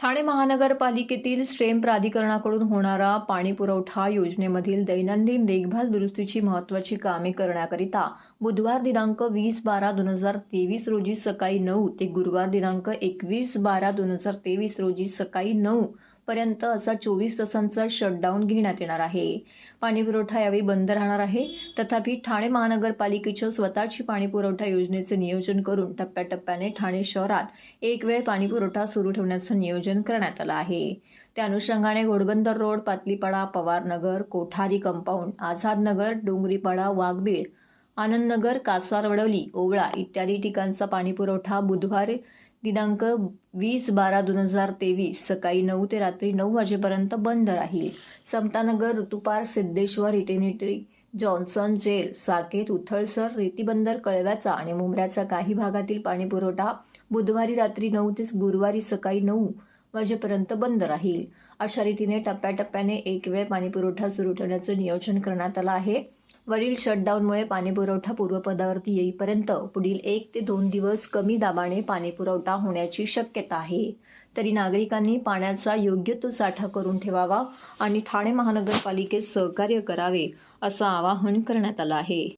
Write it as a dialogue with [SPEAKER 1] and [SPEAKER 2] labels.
[SPEAKER 1] ठाणे महानगरपालिकेतील स्ट्रेम प्राधिकरणाकडून होणारा पाणी पुरवठा योजनेमधील दैनंदिन देखभाल दुरुस्तीची महत्त्वाची कामे करण्याकरिता बुधवार दिनांक वीस बारा दोन हजार तेवीस रोजी सकाळी नऊ ते गुरुवार दिनांक एकवीस बारा दोन हजार तेवीस रोजी सकाळी नऊ पर्यंत असा चोवीस तासांचा शटडाऊन घेण्यात येणार आहे. पाणी पुरवठा यावेळी बंद राहणार आहे. तथापि ठाणे महानगरपालिकेच्या स्वतःची पाणी पुरवठा योजनेचे नियोजन करून टप्प्याटप्प्याने ठाणे शहरात एक वेळ पाणी पुरवठा सुरू ठेवण्याचं नियोजन करण्यात आलं आहे. त्या अनुषंगाने घोडबंदर रोड पातलीपाडा पवारनगर कोठारी कंपाऊंड आझादनगर डोंगरीपाडा वाघबीळ आनंदनगर कासारवडवली ओवळा इत्यादी ठिकाणचा पाणी पुरवठा बुधवार दिनांक वीस बारा दोन हजार तेवीस सकाळी नऊ ते रात्री नऊ वाजेपर्यंत बंद राहील. Samtanagar Ritupar Siddheshwar Eternity Johnson jail Saket Uthalsar Retibunder कळव्याचा आणि मुंबऱ्याचा काही भागातील पाणीपुरवठा बुधवारी रात्री नऊ ते गुरुवारी सकाळी नऊ वाजेपर्यंत बंद राहील. अशा रीतीने टप्प्याटप्प्याने एक वेळ पाणीपुरवठा सुरू ठेवण्याचं नियोजन करण्यात आलं आहे. वरील शटडाऊनमुळे पाणीपुरवठा पूर्वपदावरती येईपर्यंत पुढील एक ते दोन दिवस कमी दाबाने पाणीपुरवठा होण्याची शक्यता आहे. तरी नागरिकांनी पाण्याचा योग्य तो साठा करून ठेवावा आणि ठाणे महानगरपालिकेत सहकार्य करावे असं आवाहन करण्यात आलं आहे.